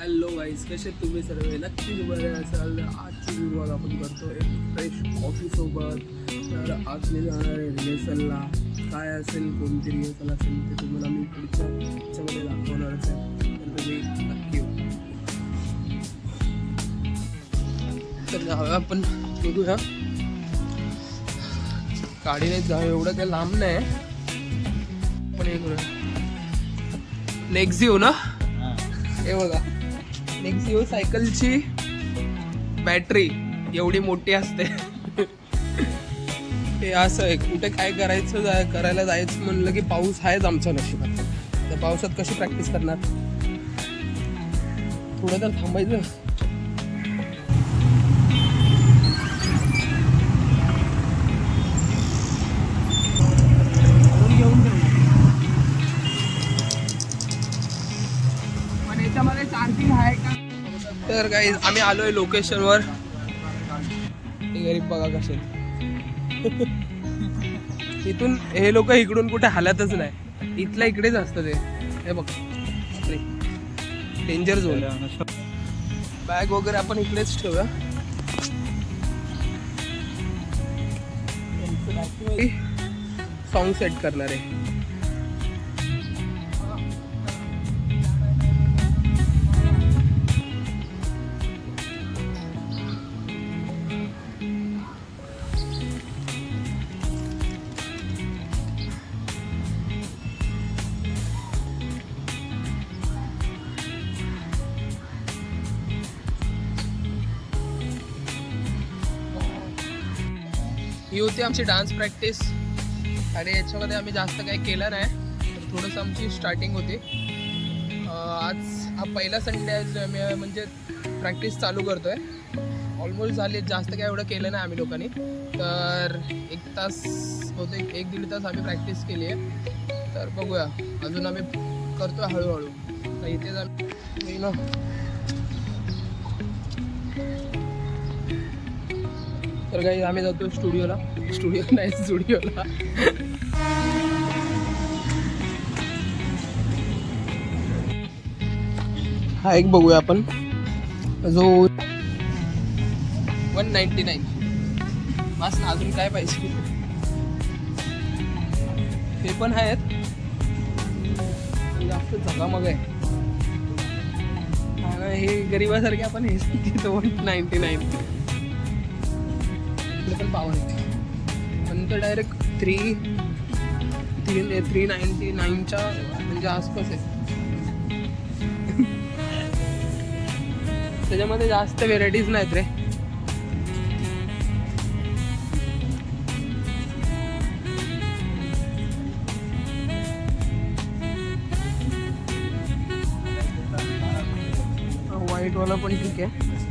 Hello गाईस कसे तुम्ही सर्व? नक्कीच बरे असाल आजची विभाग आपण करतो एक फ्रेश कॉफी सोबत. तर आज मी जाणार आहे रिहर्सलला काय असेल कोणती रिहर्सल असेल ते तुम्हाला मी पुढच्या ह्याच्यामध्ये दाखवणारच आहे. तर तुम्ही नक्की येऊ तर जाऊया आपण बघूया. गाडीने जाऊ एवढं काही लांब नाही. पण हे करूया. नेक्झिओ ना? हे बघा. नेक्सिओ सायकलची बॅटरी एवढी मोठी असते. हे असं आहे कुठे काय करायचं जाय करायला जायचं म्हणलं की पाऊस आहेच आमच्या नशिबात. तर पावसात कशी प्रॅक्टिस करणार? थोडं तर थांबायचं. काही आम्ही आलोय लोकेशनवर. गरीब बघा कसे इथून हे लोक इकडून कुठे हालतच नाही. इथल्या इकडेच असतं ते. हे बघ. डेंजर झोन बॅग वगैरे आपण इकडेच ठेवूया. सॉन्ग सेट करणार आहे. ही होती आमची डान्स प्रॅक्टिस आणि याच्यामध्ये आम्ही जास्त काही केलं नाही. तर थोडंसं आमची स्टार्टिंग होती. आज हा पहिला संडे आहे आम्ही म्हणजे प्रॅक्टिस चालू करतोय. ऑलमोस्ट झाली जास्त काय एवढं केलं नाही आम्ही लोकांनी. तर एक तास होते एक दीड तास आम्ही प्रॅक्टिस केली आहे. तर बघूया अजून आम्ही करतोय हळूहळू. तर इथे आम्ही ना तर काही आम्ही जातो स्टुडिओला. स्टुडिओ नाही स्टुडिओला. हा एक बघूया आपण. जो वन नाईन्टी नाईन बस अजून काय पाहिजे? हे पण आहेत. जास्त झगामग आहे. हे गरिबासारखे आपण हे घेतो वन नाईन्टी नाईन आपलं पण पावर येते पण तर direct three three three ninety नाईनच्या म्हणजे आसपास आहे. त्याच्यामध्ये जास्त व्हेरायटीज नाहीत रे. व्हाईट वाला पण ठीक आहे.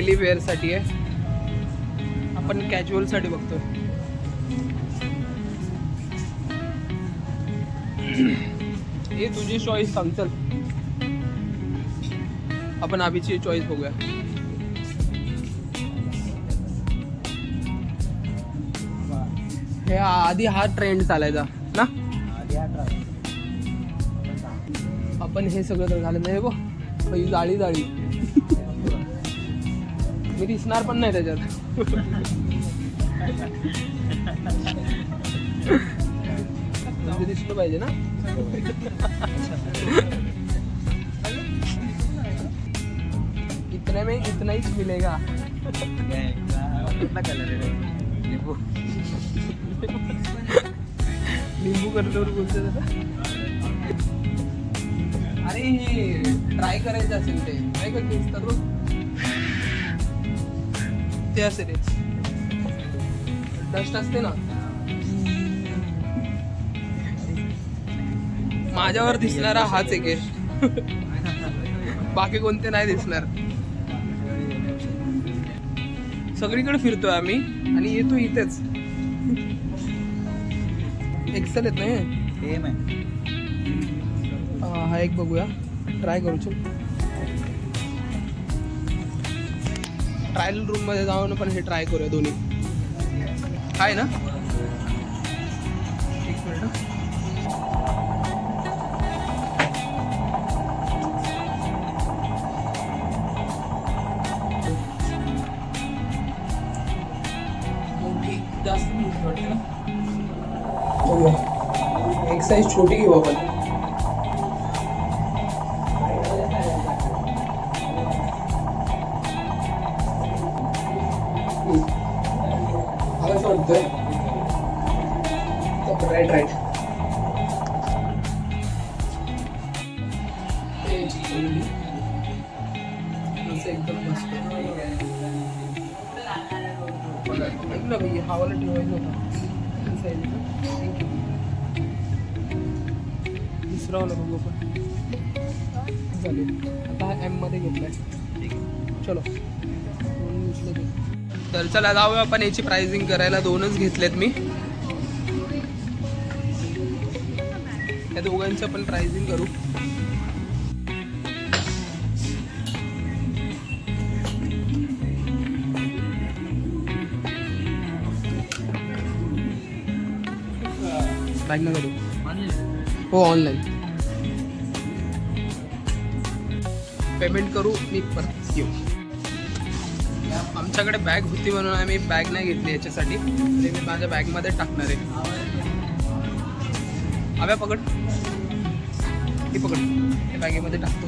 डेली वेअरसाठी आहे. आपण कॅज्युअलसाठी बघतो हे तुझी चॉईस सांग चल. आपण आभीची चॉईस बघूया. हे आधी हा ट्रेंड चालायचा ना? आपण हे सगळं तर झालं नाही बघ. जाळी जाळी. मी दिसणार पण नाही त्याच्यात. म्हणजे दिसलं पाहिजे ना? इतने में इतना ही मिलेगा. कितना कलर है लिंबू करतो बोलते अरे हे ट्राय करायचं असेल ते. नाही का केस तर ते असेल डस्ट असते ना माझ्यावर दिसणारा हाच एक बाकी कोणते नाही दिसणार. सगळीकडे फिरतोय आम्ही आणि येतो इथेच. एक्सेल येत नाही. हा एक बघूया. ट्राय करू चल. ट्रायल रूममध्ये जाऊन पण हे ट्राय करूया दोन्ही. आहे ना? एक मिनिट. जास्त एक साईज छोटी घेऊ आपण राईट राईट एकदम मस्त ऐकलं भाई हा वाला ठेवायचा होता साईडला दुसरा वाला बघू आपण चालेल आता हा एममध्ये घेतलाय चलो तर चला जाऊया आपण याची प्राइसिंग करायला दोनच घेतलेत मी. या दोघांचं आपण प्राइसिंग करू. बॅग करू. हो ऑनलाईन पेमेंट करू मी परत येऊ. आमच्याकडे बॅग होती म्हणून आम्ही बॅग नाही घेतली याच्यासाठी. ते मी माझ्या बॅगमध्ये टाकणार आहे. हव्या पकड. ती पकड. हे बॅगेमध्ये टाकतो.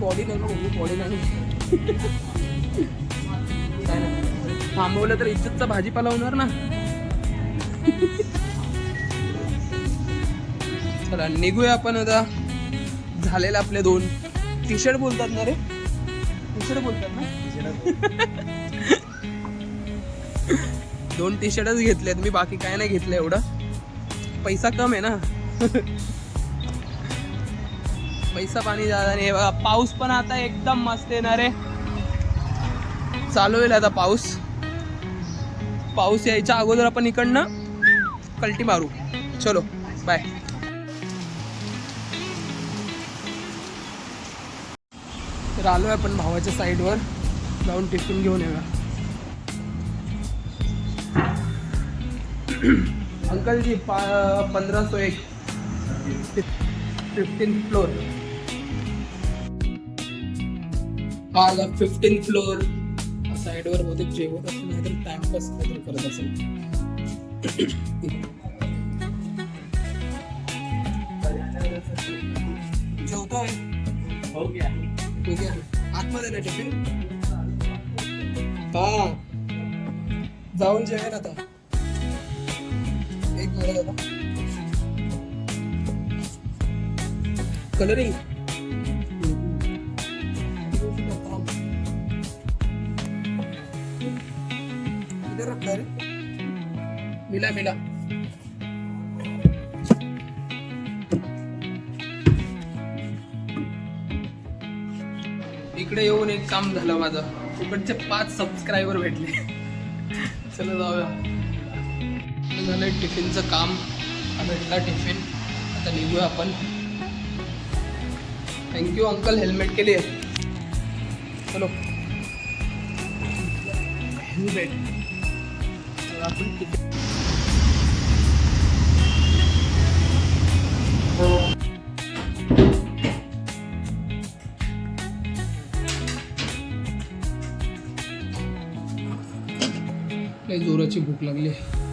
बॉडी नाही बॉडी नाही. थांबवलं तर इज्जतचा भाजीपाला होणार ना. चला निघूया आपण आता. झालेले आपले दोन. टी शर्ट बोलतात ना रे? शर्ट बोलतात ना? दोन टी शर्टच घेतलेत मी बाकी काय नाही घेतलं एवढं. पैसा कम आहे ना? पैसा पाणी जादा नाही. बघा पाऊस पण आता एकदम मस्त येणार आहे. चालू होईल आता पाऊस. पाऊस यायच्या अगोदर आपण इकडनं कल्टी मारू. चलो बाय तर आहे आपण भावाच्या साईडवर. जाऊन टिफिन घेऊन येऊया. अंकल जी पा पंधरा सो एक. फिफ्टीन फ्लोर हा आला फिफ्टीन फ्लोर साईडवर बहुतेक जेवत असेल नाही तर टाइमपास काहीतरी करत असेल. जेवतोय? हो ठीक आहे आतमध्ये ना टिफिन? हा. जाऊन जेवेन आता. एक मिनिट आता. कलरिंग मिला मिला. इकडे येऊन एक काम झालं माझं. इकडचे पाच सबस्क्रायबर भेटले. चला जाऊया. झालं टिफिनचं काम. भेटला टिफिन. आता निघूया आपण. थँक्यू अंकल हेल्मेट के लिए चलो. हेल्मेट आपण टिफिन लय जोराची भूक लागली आहे.